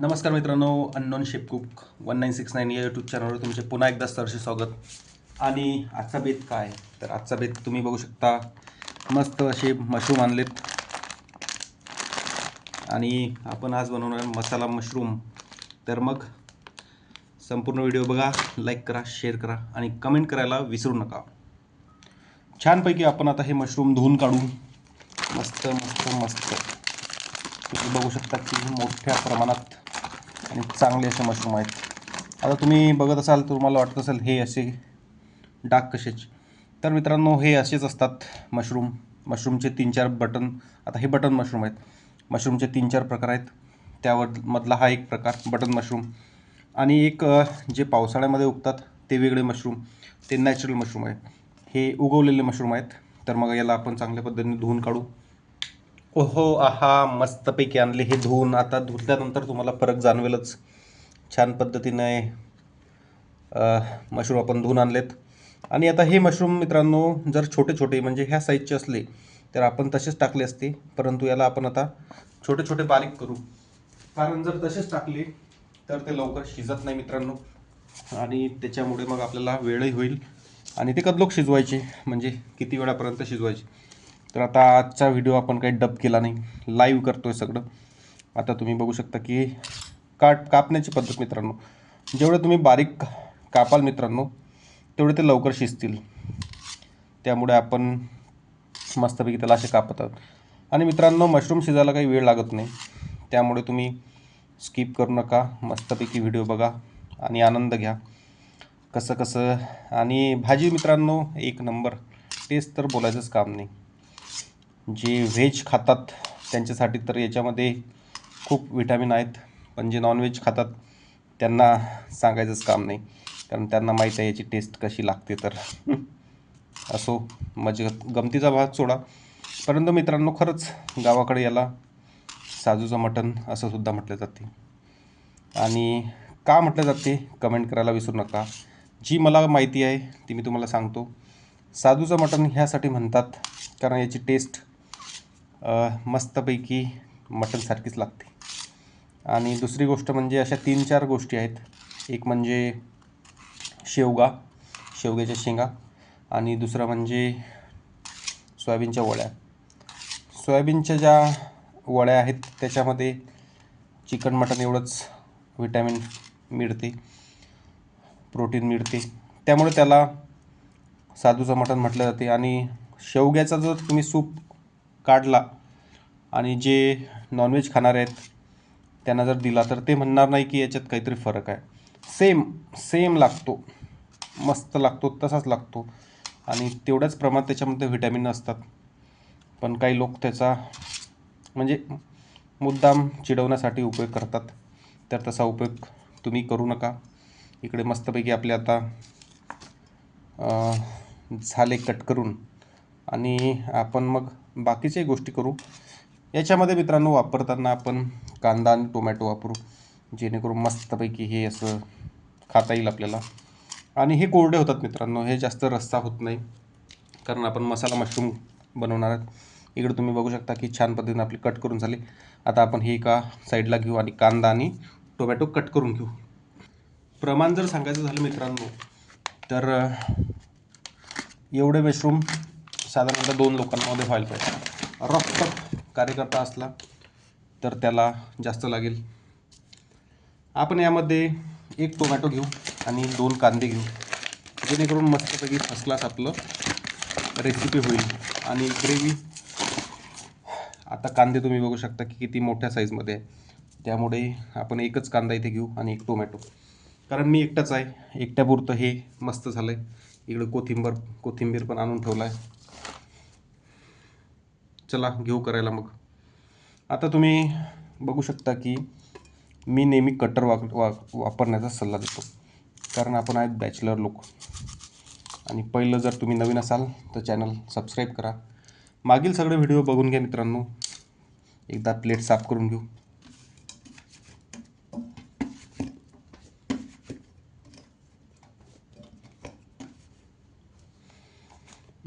नमस्कार मित्रांनो अननोन शेपकुक वन नाईन सिक्स नाईन या यूट्यूब चॅनलवर तुमचे पुन्हा एकदा सरसे स्वागत. आणि आजचा बेत काय? तर आजचा बेत तुम्ही बघू शकता. मस्त असे मशरूम आणलेत. आणि आपण आज बनवणार मसाला मशरूम तर मग संपूर्ण व्हिडिओ बघा लाईक करा शेअर करा आणि कमेंट करायला विसरू नका. छानपैकी आपण आता हे मशरूम धुवून काढू. मस्त मस्त मस्त. तुम्ही बघू शकता की मोठ्या प्रमाणात आणि चांगले असे मशरूम आहेत. आता तुम्ही बघत असाल तर तुम्हाला वाटत असेल हे असे डाग कशाचे? तर मित्रांनो हे असेच असतात मशरूम मशरूमचे तीन चार बटन आता हे बटन मशरूम आहेत. मशरूमचे तीन चार प्रकार आहेत. त्यावर मधला हा एक प्रकार बटन मशरूम आणि एक जे पावसाळ्यामध्ये उगतात ते वेगळे मशरूम ते नॅचरल मशरूम आहे. हे उगवलेले मशरूम आहेत. तर मग याला आपण चांगल्या पद्धतीने धुवून काढू. ओहो आहा मस्तपैकी आणले हे धुवून. आता धुतल्यानंतर तुम्हाला फरक जाणवेलच. छान पद्धतीने मशरूम आपण धुवून आणलेत. आणि आता हे मशरूम मित्रांनो जर छोटे छोटे म्हणजे ह्या साईजचे असले तर आपण तसेच टाकले असते. परंतु याला आपण आता छोटे छोटे बारीक करू. कारण जर तसेच टाकले तर ते लवकर शिजत नाही मित्रांनो. आणि त्याच्यामुळे मग आपल्याला वेळही होईल. आणि ते कदलोक शिजवायचे म्हणजे किती वेळापर्यंत शिजवायचे. तर आता आजचा व्हिडिओ आपण काही डब केला नाही. लाईव्ह करतो आहे सगळं. आता तुम्ही बघू शकता की काट कापण्याची पद्धत मित्रांनो. जेवढे तुम्ही बारीक कापाल मित्रांनो तेवढे ते लवकर शिजतील. त्यामुळे आपण मस्तपैकी त्याला असे कापत आहोत. आणि मित्रांनो मशरूम शिजायला काही वेळ लागत नाही. त्यामुळे तुम्ही स्किप करू नका. मस्तपैकी व्हिडिओ बघा आणि आनंद घ्या. कसं कसं? आणि भाजी मित्रांनो एक नंबर टेस्ट तर बोलायचंच काम नाही. जे व्हेज खातात त्यांच्यासाठी तर याच्यामध्ये खूप विटॅमिन आहेत. पण जे नॉनव्हेज खातात त्यांना सांगायचंच काम नाही. कारण त्यांना माहीत आहे याची टेस्ट कशी लागते तर. असो मजे गमतीचा भाग सोडा. परंतु मित्रांनो खरंच गावाकडे याला साजूचं मटण असं सुद्धा म्हटलं जाते. आणि का म्हटलं जाते कमेंट करायला विसरू नका. जी मला माहिती आहे ती मी तुम्हाला सांगतो. साजूचं मटण ह्यासाठी म्हणतात कारण याची टेस्ट मस्तपैकी मटणसारखीच लागते. आणि दुसरी गोष्ट म्हणजे अशा तीन चार गोष्टी आहेत. एक म्हणजे शेवगा शेवग्याच्या शेंगा आणि दुसरं म्हणजे सोयाबीनच्या वड्या. सोयाबीनच्या ज्या वड्या आहेत त्याच्यामध्ये चिकन मटन एवढंच व्हिटॅमिन मिळते प्रोटीन मिळते. त्यामुळे त्याला साधूचं मटण म्हटलं जाते. आणि शेवग्याचा जर तुम्ही सूप काढला आणि जे नॉनव्हेज खाणारे आहेत त्यांना जर दिला तर ते म्हणणार नाही की याच्यात काहीतरी फरक आहे. सेम सेम लागतो. मस्त लागतो तसाच लागतो. आणि तेवढ्याच प्रमाणात त्याच्यामध्ये व्हिटॅमिन असतात. पण काही लोक त्याचा म्हणजे मुद्दाम चिडवण्यासाठी उपयोग करतात. तर तसा उपयोग तुम्ही करू नका. इकडे मस्तपैकी आपले आता झाले कट करून. आणि आपण मग बाकीच्याही गोष्टी करू. याच्यामध्ये मित्रांनो वापरताना आपण कांदा आणि टोमॅटो वापरू जेणेकरून मस्तपैकी हे असं खाता येईल आपल्याला. आणि हे कोरडे होतात मित्रांनो हे जास्त रस्सा होत नाही कारण आपण मसाला मशरूम बनवणार आहोत. इकडे तुम्ही बघू शकता की छान पद्धतीने आपली कट करून झाली. आता आपण हे एका साईडला घेऊ आणि कांदा आणि टोमॅटो कट करून घेऊ. प्रमाण जर सांगायचं झालं मित्रांनो तर एवढे मशरूम साधारणतः दोन लोकांमध्ये व्हायला पाहिजे. रफ कार्यकर्ता असला तर त्याला जास्त लागेल. आपण यामध्ये एक टोमॅटो घेऊ आणि दोन कांदे घेऊ. जेणेकरून मस्तपैकी फर्स्ट क्लास आपलं रेसिपी होईल. आणि ग्रेव्ही आता कांदे तुम्ही बघू शकता की किती मोठ्या साईजमध्ये आहे. त्यामुळे आपण एकच कांदा इथे घेऊ आणि एक टोमॅटो कारण मी एकटाच आहे. एकट्यापुरतं हे मस्त झालं आहे इकडं कोथिंबर कोथिंबीर पण आणून ठेवला आहे चला घेऊ करायला मग. आता तुम्ही बघू शकता की मी नेहमी कटर वाक वा वापरण्याचा सल्ला देतो. कारण आपण आहेत बॅचलर लोक. आणि पहिलं जर तुम्ही नवीन असाल तर चॅनल सबस्क्राईब करा. मागील सगळे व्हिडिओ बघून घ्या मित्रांनो. एकदा प्लेट साफ करून घेऊ.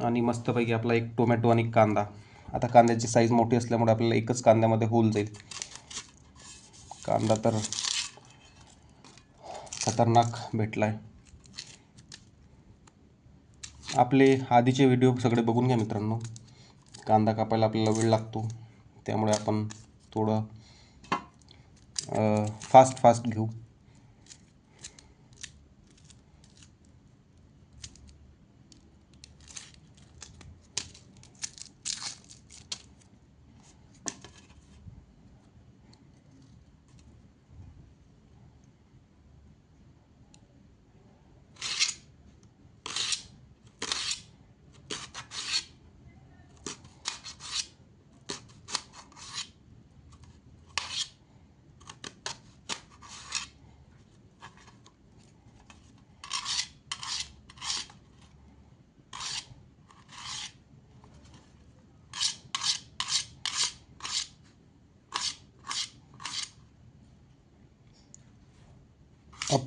आणि मस्तपैकी आपला एक टोमॅटो आणि कांदा. आता कांद्याची साईज मोठी असल्यामुळे आपल्याला एकच कांद्यामध्ये होल जाईल. कांदा तर खतरनाक भेटला आहे आपले आधीचे व्हिडिओ सगळे बघून घ्या मित्रांनो. कांदा कापायला आपल्याला वेळ लागतो. त्यामुळे आपण थोडं फास्ट फास्ट घेऊ.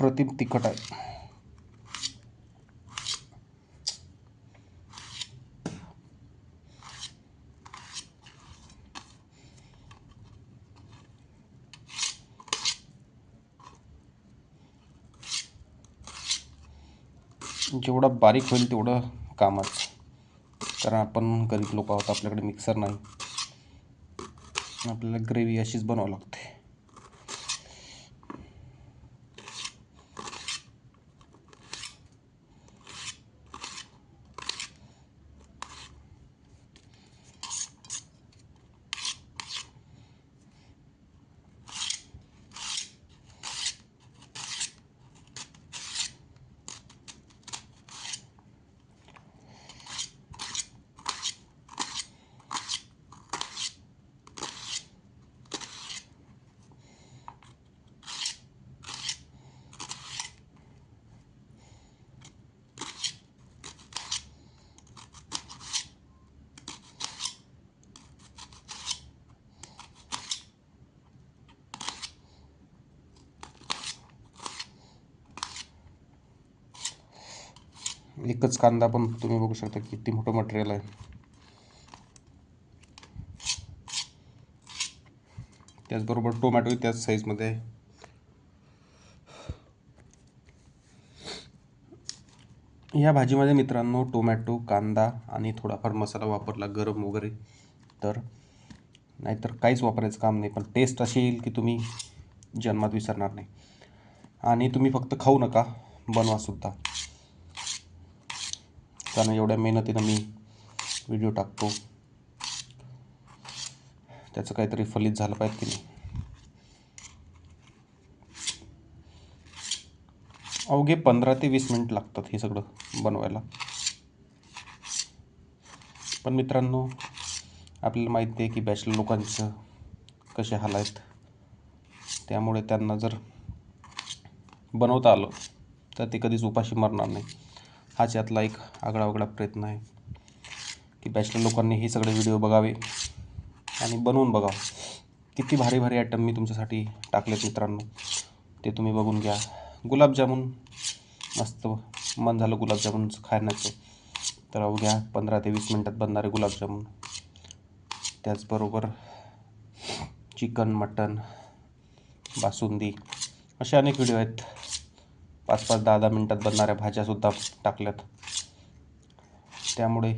अप्रतिम तिखट आहे. जेवढं बारीक होईल तेवढं कामाचं. कारण आपण गरीब लोक आहोत आपल्याकडे मिक्सर नाही. आपल्याला ग्रेव्ही अशीच बनवावं लागते. एकच कांदा पण तुम्ही बघू शकता किती मोठं मटेरियल आहे. त्याचबरोबर टोमॅटो त्याच साईजमध्ये आहे. या भाजीमध्ये मित्रांनो टोमॅटो कांदा आणि थोडाफार मसाला वापरला गरम वगैरे तर नाहीतर काहीच वापरायचं काम नाही पण टेस्ट अशी येईल की तुम्ही जन्मात विसरणार नाही. आणि तुम्ही फक्त खाऊ नका बनवासुद्धा कारण एवढ्या मेहनतीनं मी व्हिडिओ टाकतो. त्याचं काहीतरी फलित झालं पाहिजे की नाही? अवघे पंधरा ते वीस मिनिट लागतात हे सगळं बनवायला. पण मित्रांनो आपल्याला माहिती आहे की बॅचलर लोकांचं कसे हाल आहेत? त्यामुळे त्यांना जर बनवता आलं तर ते कधीच उपाशी मरणार नाही. हाच यातला एक आगळावेगळा प्रयत्न आहे की बॅचलर लोकांनी हे सगळे व्हिडिओ बघावे आणि बनवून बघावं. किती भारी भारी आयटम मी तुमच्यासाठी टाकलेत मित्रांनो. ते तुम्ही बघून घ्या. गुलाबजामुन मस्त मन झालं गुलाबजामुन खाण्याचं. तर अवघ्या पंधरा ते वीस मिनटात बनणारे गुलाबजामुन. त्याचबरोबर चिकन मटन बासुंदी असे अनेक व्हिडिओ आहेत. पाच पाच दहा दहा मिनटात बनणाऱ्या भाज्यासुद्धा टाकल्यात. त्यामुळे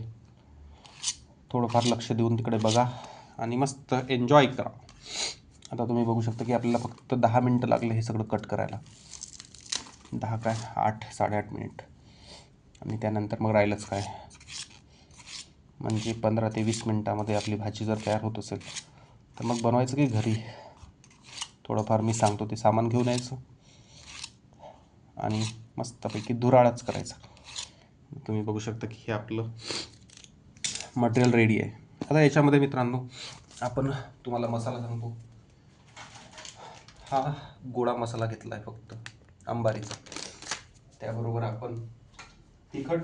थोडंफार लक्ष देऊन तिकडे बघा आणि मस्त एन्जॉय करा. आता तुम्ही बघू शकता की आपल्याला फक्त दहा मिनटं लागले हे सगळं कट करायला. दहा काय? आठ साडेआठ मिनिट. आणि त्यानंतर मग राहिलंच काय? म्हणजे पंधरा ते वीस मिनटामध्ये आपली भाजी जर तयार होत असेल तर मग बनवायचं की घरी? थोडंफार मी सांगतो ते सामान घेऊन यायचं. आणि मस्तपैकी धुराळाच करायचा. तुम्ही बघू शकता की हे आपलं मटेरियल रेडी आहे. आता याच्यामध्ये मित्रांनो आपण तुम्हाला मसाला सांगतो. हा गोडा मसाला घेतला आहे फक्त अंबारीचा त्याबरोबर आपण तिखट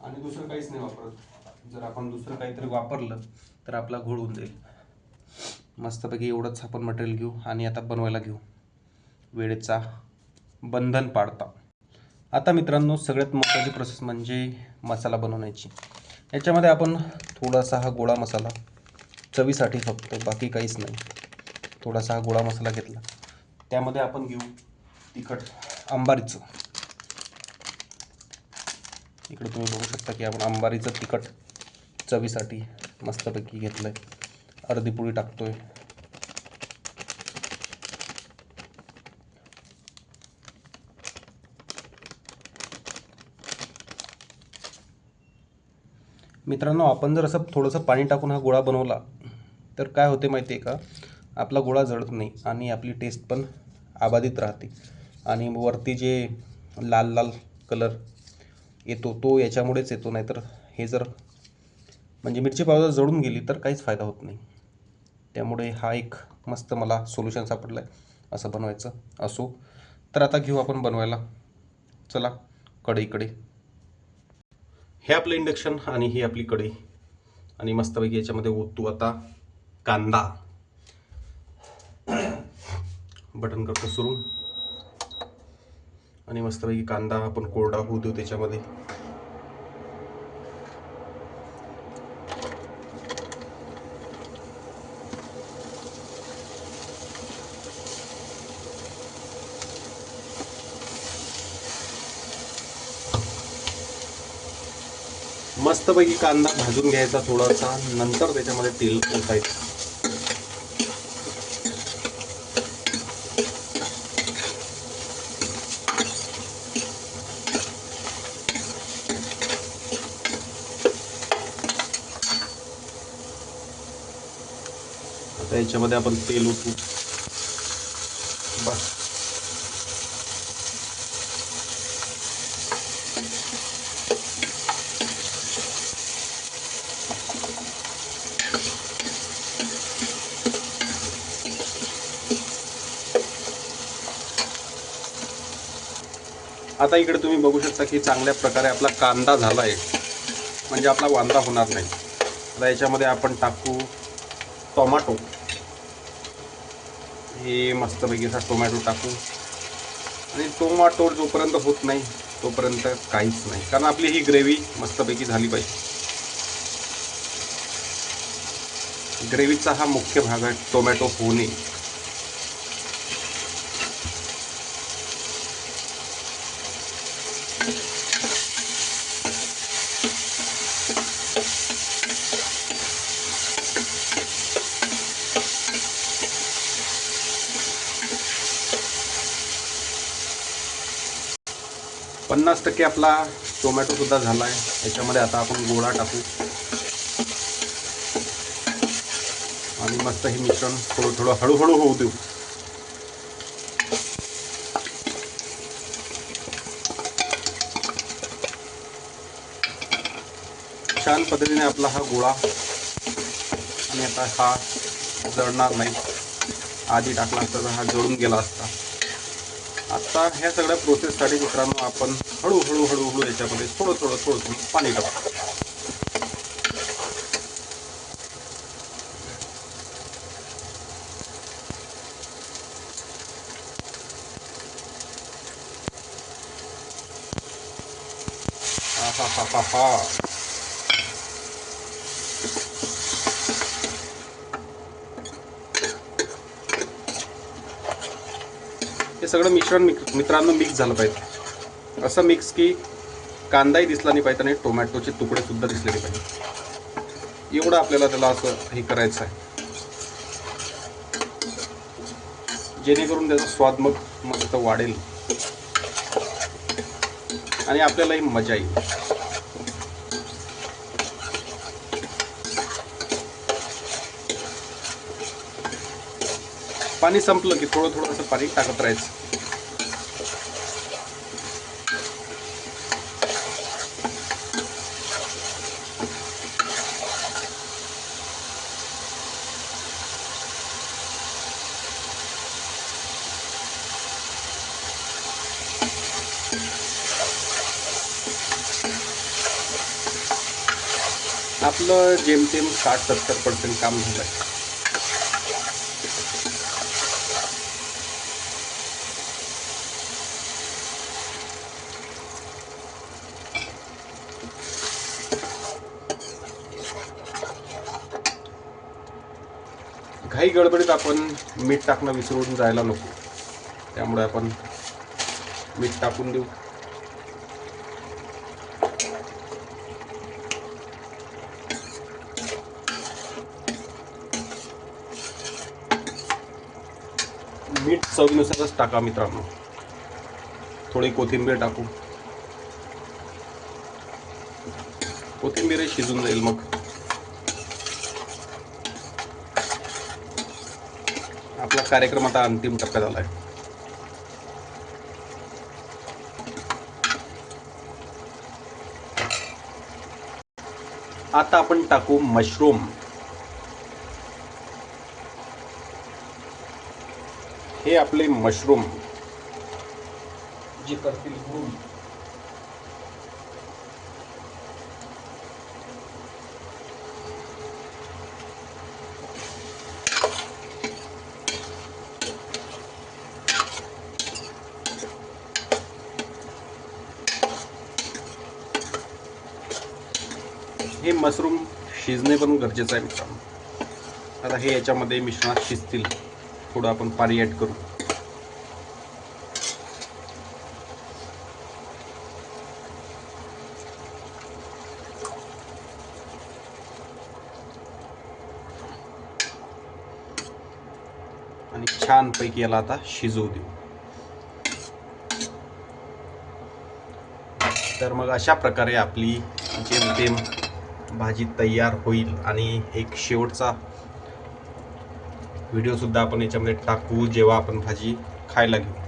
आणि दुसरं काहीच नाही वापरत. जर आपण दुसरं काहीतरी वापरलं तर आपला घोळ होऊन जाईल. मस्तपैकी एवढंच आपण मटेरियल घेऊ आणि आता बनवायला घेऊ. वेळेचा बंधन पाडता आता मित्रांनो सगळ्यात महत्त्वाची प्रोसेस म्हणजे मसाला बनवण्याची. याच्यामध्ये आपण थोडासा हा गोळा मसाला चवीसाठी फक्त बाकी काहीच नाही. थोडासा हा गोळा मसाला घेतला. त्यामध्ये आपण घेऊ तिखट अंबारीचं इकडे तुम्ही बघू शकता की आपण अंबारीचं तिखट चवीसाठी मस्तपैकी घेतलं आहे अर्धी पोळी आहे मित्रांनो आपण जर असं थोडंसं पाणी टाकून हा गोळा बनवला तर काय होते माहिती आहे का? आपला गोळा जळत नाही आणि आपली टेस्ट पण आबाधित राहते. आणि वरती जे लाल लाल कलर येतो तो याच्यामुळेच येतो नाहीतर हे जर म्हणजे मिरची पावडर जळून गेली तर काहीच फायदा होत नाही. त्यामुळे हा एक मस्त मला सोल्युशन सापडलं आहे असं बनवायचं असो. तर आता घेऊ आपण बनवायला. चला कढईकडे. हे आपलं इंडक्शन आणि ही आपली कढई. आणि मस्तपैकी याच्यामध्ये ओतू आता कांदा. बटन करतो सुरू. आणि मस्तपैकी कांदा आपण कोरडा होऊ देऊ त्याच्यामध्ये. मस्तपैकी कांदा भाजून घ्यायचा थोडासा नंतर त्याच्यामध्ये तेल ओतायचं. आता याच्यामध्ये आपण तेल ओतू. आता इकडे तुम्ही बघू शकता की चांगल्या प्रकारे आपला कांदा झाला आहे म्हणजे आपला वांदा होणार नाही. आता याच्यामध्ये आपण टाकू टोमॅटो. हे मस्तपैकी असा टोमॅटो टाकू. आणि टोमॅटो जोपर्यंत होत नाही तोपर्यंत काहीच नाही. कारण आपली ही ग्रेव्ही मस्तपैकी झाली पाहिजे. ग्रेव्हीचा हा मुख्य भाग आहे टोमॅटो होणे. पन्नास टक्के आपला टोमॅटो सुद्धा झाला आहे याच्यामध्ये आता आपण गोळा टाकू. आणि मस्त हे मिश्रण थोडं थोडं हळूहळू होऊ देऊ. छान पद्धतीने आपला हा गोळा आणि आता हा जळणार नाही. आधी टाकला असता तर हा जळून गेला असता. आता ह्या सगळ्या प्रोसेससाठी मित्रांनो आपण हळूहळू हळूहळू याच्यामध्ये थोडं थोडं थोडं थोडं पाणी टाकतो हा हा हा हा. सगळं मिश्रण मित्रांनो मिक्स झालं पाहिजे. असं मिक्स की कांदाही दिसला नाही पाहिजे आणि टोमॅटोचे तुकडे सुद्धा दिसले नाही पाहिजे. एवढं आपल्याला त्याला असं हे करायचं आहे. जेणेकरून त्याचा स्वाद मग मस्त वाढेल. आणि आपल्यालाही मजा येईल. पाणी संपलं की थोडं थोडं असं पाणी टाकत राहायचं. आपलं जेमतेम साठ सत्तर पर्सेंट काम झालं आहे घाई गडबडीत आपण मीठ टाकणं विसरून जायला नको. त्यामुळे आपण मीठ टाकून देऊ. मीठ चवीनुसारच टाका मित्रांनो. थोडी कोथिंबीर टाकू. कोथिंबीर शिजून जाईल मग. आपला कार्यक्रम आता अंतिम टप्प्यात आलाय. आता आपण टाकू मशरूम. हे आपले मशरूम. जे करतील गुरुम हे मशरूम शिजणे पण गरजेचं आहे मित्रांनो. आता हे याच्यामध्ये मिश्रणात शिजतील. थोडं आपण पाणी ॲड करू. आणि छानपैकी याला आता शिजवू देऊ. तर मग अशा प्रकारे आपली जेमतेम भाजी तयार होईल आणि एक शेवटचा व्हिडिओसुद्धा आपण याच्यामध्ये टाकू जेव्हा आपण भाजी खायला घेऊ.